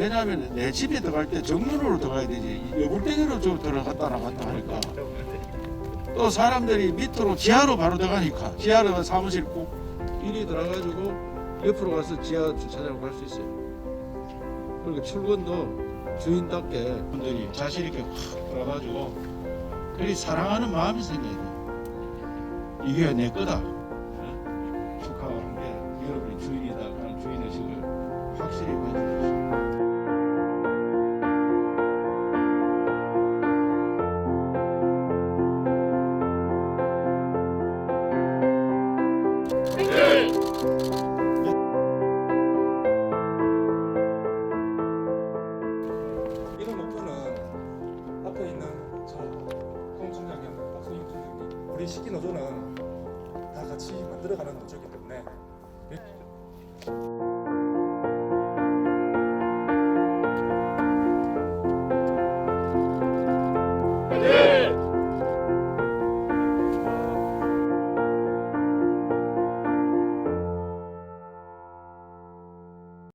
왜냐하면 내 집에 들어갈 때 정문으로 들어가야 되지 여불대기로 좀 들어갔다 나갔다 하니까 또 사람들이 밑으로 지하로 바로 들어가니까 지하로 사무실 꼭 이리 들어가지고 옆으로 가서 지하 주차장으로 갈 수 있어요. 그러니까 출근도 주인답게 분들이 자신 있게 확 들어가지고 그리 사랑하는 마음이 생겨야 돼. 이게 내 거다. 우리 시기 노조는 다 같이 만들어가는 노조이기 때문에